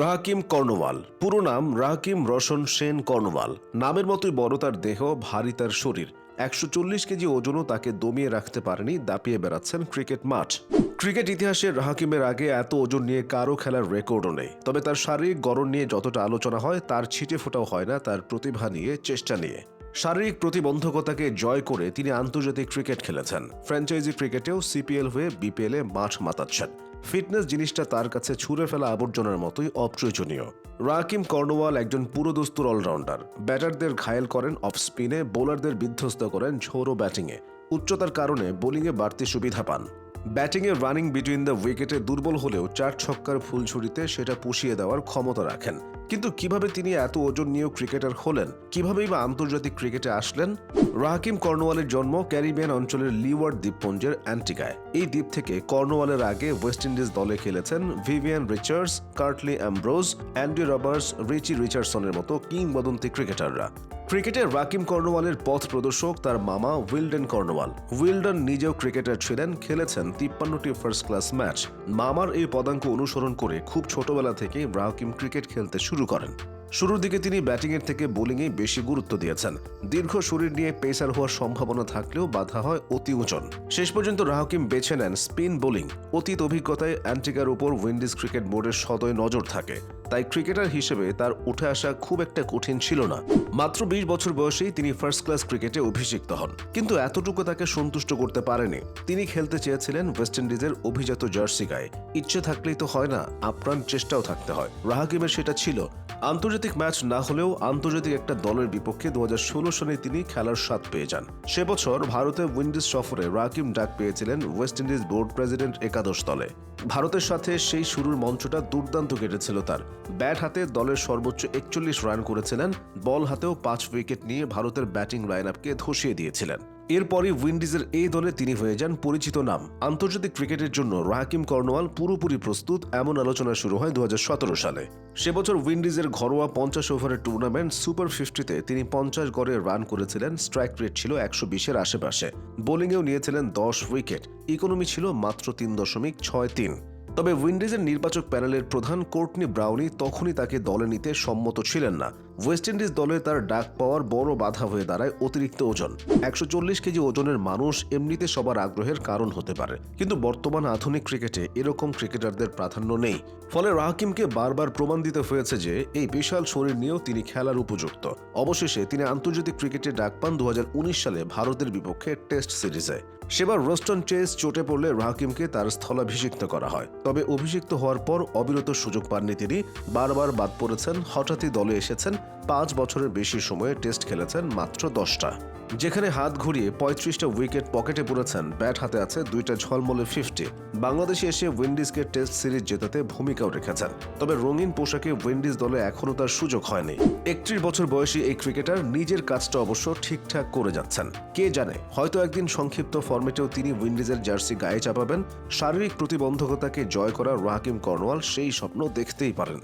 রাহাকিম Cornwall পুরো নাম রাহাকিম Roshan Sen Cornwall নামের মতোই বড় তার দেহ, ভারী তার শরীর। একশো চল্লিশ কেজি ওজনও তাকে দমিয়ে রাখতে পারেনি, দাপিয়ে বেড়াচ্ছেন ক্রিকেট মাঠ। ক্রিকেট ইতিহাসে রাহাকিমের আগে এত ওজন নিয়ে কারও খেলার রেকর্ডও নেই। তবে তার শারীরিক গড়ন নিয়ে যতটা আলোচনা হয়, তার ছিটে ফোটাও হয় না তার প্রতিভা নিয়ে, চেষ্টা নিয়ে। শারীরিক প্রতিবন্ধকতাকে জয় করে তিনি আন্তর্জাতিক ক্রিকেট খেলেছেন। ফ্র্যাঞ্চাইজি ক্রিকেটেও সিপিএল হয়ে বিপিএলে মাঠ মাতাচ্ছেন। ফিটনেস জিনিসটা তার কাছে ছুঁড়ে ফেলা আবর্জনার মতোই অপ্রয়োজনীয়। রাকিম কর্নওয়াল একজন পুরোদস্তুর অলরাউন্ডার। ব্যাটারদের ঘায়েল করেন অফ স্পিনে বোলারদের বিধ্বস্ত করেন ঝোড়ো ব্যাটিংয়ে উচ্চতার কারণে বোলিংয়ে বাড়তি সুবিধা পান। ব্যাটিংয়ে রানিং বিটুইন দ্য উইকেটে দুর্বল হলেও চার ছক্কার ফুলঝুরিতে সেটা পুষিয়ে দেওয়ার ক্ষমতা রাখেন। কিন্তু কীভাবে তিনি এত ওজন নিয়েও ক্রিকেটার হলেন? কিভাবেই বা আন্তর্জাতিক ক্রিকেটে আসলেন? রাহাকিম কর্নওয়ালের জন্ম ক্যারিবিয়ান অঞ্চলের লিওয়ার্ড দ্বীপপুঞ্জের অ্যান্টিগায়। এই দ্বীপ থেকে কর্নওয়ালের আগে ওয়েস্ট ইন্ডিজ দলে খেলেছেন Vivian Richards, Curtly Ambrose Andy Roberts, Richie রিচার্ডসনের মতো কিংবদন্তি ক্রিকেটাররা। ক্রিকেটে রাকিম কর্নওয়ালের পথ প্রদর্শক তার মামা উইলডেন কর্নওয়াল উইলডন নিজেও ক্রিকেটার ছিলেন, খেলেছেন তিপ্পান্নটি ফার্স্ট ক্লাস ম্যাচ মামার এই পদাঙ্ক অনুসরণ করে খুব ছোটবেলা থেকে রাকিম ক্রিকেট খেলতে শুরু করেন। শুরুর দিকে তিনি ব্যাটিংয়ের থেকে বোলিংয়ে বেশি গুরুত্ব দিয়েছেন। দীর্ঘ শরীর নিয়ে পেসার হওয়ার সম্ভাবনা থাকলেও বাধা হয় অতি ওজন। শেষ পর্যন্ত রাহকিম বেছে নেন স্পিন বোলিং। অতীত অভিজ্ঞতায় অ্যান্টিকার উপর উইন্ডিজ ক্রিকেট বোর্ডের সদয় নজর থাকে। তাই ক্রিকেটার হিসেবে তার উঠে আসা খুব একটা কঠিন ছিল না। মাত্র বিশ বছর বয়সেই তিনি ফার্স্ট ক্লাস ক্রিকেটে অভিষিক্ত হন। কিন্তু এতটুকু তাকে সন্তুষ্ট করতে পারেনি। তিনি খেলতে চেয়েছিলেন ওয়েস্ট ইন্ডিজের অভিজাত জার্সি গায়ে। ইচ্ছে থাকলেই তো হয় না, আপ্রাণ চেষ্টাও থাকতে হয়। রাহাকিমের সেটা ছিল। আন্তর্জাতিক ম্যাচ না হলেও আন্তর্জাতিক একটা দলের বিপক্ষে দু সালে তিনি খেলার স্বাদ পেয়ে যান। সে বছর ভারতে উইন্ডিজ সফরে রাকিম ডাক পেয়েছিলেন ওয়েস্ট ইন্ডিজ বোর্ড প্রেসিডেন্ট একাদশ দলে। ভারতের সাথে সেই শুরুর মঞ্চটা দুর্দান্ত কেটেছিল তার। ব্যাট হাতে দলের সর্বোচ্চ একচল্লিশ রান করেছিলেন, বল হাতেও পাঁচ উইকেট নিয়ে ভারতের ব্যাটিং লাইন আপকে ধসিয়ে দিয়েছিলেন। এরপরই উইন্ডিজের এই দলে তিনি হয়ে যান পরিচিত নাম। আন্তর্জাতিক ক্রিকেটের জন্য রাহাকিম কর্নওয়াল পুরোপুরি প্রস্তুত, এমন আলোচনা শুরু হয় দু হাজার সতেরো সালে। সে বছর উইন্ডিজের ঘরোয়া পঞ্চাশ ওভারের টুর্নামেন্ট সুপার ফিফটিতে তিনি পঞ্চাশ গড়ে রান করেছিলেন, স্ট্রাইক রেট ছিল একশো বিশের আশেপাশে। বোলিংয়েও নিয়েছিলেন দশ উইকেট, ইকোনমি ছিল মাত্র তিন দশমিক ছয় তিন। তবে উইন্ডিজের নির্বাচক প্যানেলের প্রধান কোর্টনি ব্রাউনি তখনই তাকে দলে নিতে সম্মত ছিলেন না। ওয়েস্ট ইন্ডিজ দলে তার ডাক পাওয়ার বড় বাধা হয়ে দাঁড়ায় অতিরিক্ত ওজন। একশো চল্লিশ কেজি ওজনের মানুষ এমনিতে সবার আগ্রহের কারণ হতে পারে। কিন্তু বর্তমান আধুনিক ক্রিকেটে এরকম ক্রিকেটারদের প্রাধান্য নেই। ফলে রাহাকিমকে বারবার প্রমাণ দিতে হয়েছে যে, এই বিশাল শরীর নিয়েও তিনি খেলার উপযুক্ত। অবশেষে তিনি আন্তর্জাতিক ক্রিকেটে ডাক পান দু হাজার উনিশ সালে ভারতের বিপক্ষে টেস্ট সিরিজে। সেবার রোস্টন চেস চোটে পড়লে রাহাকিমকে তার স্থলাভিষিক্ত করা হয়। তবে অভিষিক্ত হওয়ার পর অবিরত সুযোগ পাননি তিনি। বারবার বাদ পড়েছেন, হঠাৎই দলে এসেছেন পাঁচ বছরের বেশি সময়ে টেস্ট খেলেছেন মাত্র দশটা। যেখানে হাত ঘুরিয়ে পঁয়ত্রিশটা উইকেট পকেটে পড়েছেন ব্যাট হাতে আছে দুইটা ঝলমলে ফিফটি বাংলাদেশে এসে উইন্ডিজকে টেস্ট সিরিজ জেতাতে ভূমিকাও রেখেছেন। তবে রঙিন পোশাকে উইন্ডিজ দলে এখনও তার সুযোগ হয়নি। একত্রিশ বছর বয়সী এই ক্রিকেটার নিজের কাজটা অবশ্য ঠিকঠাক করে যাচ্ছেন। কে জানে, হয়তো একদিন সংক্ষিপ্ত ফরম্যাটেও তিনি উইন্ডিজের জার্সি গায়ে চাপাবেন। শারীরিক প্রতিবন্ধকতাকে জয় করা রাহাকিম কর্নওয়াল সেই স্বপ্ন দেখতেই পারেন।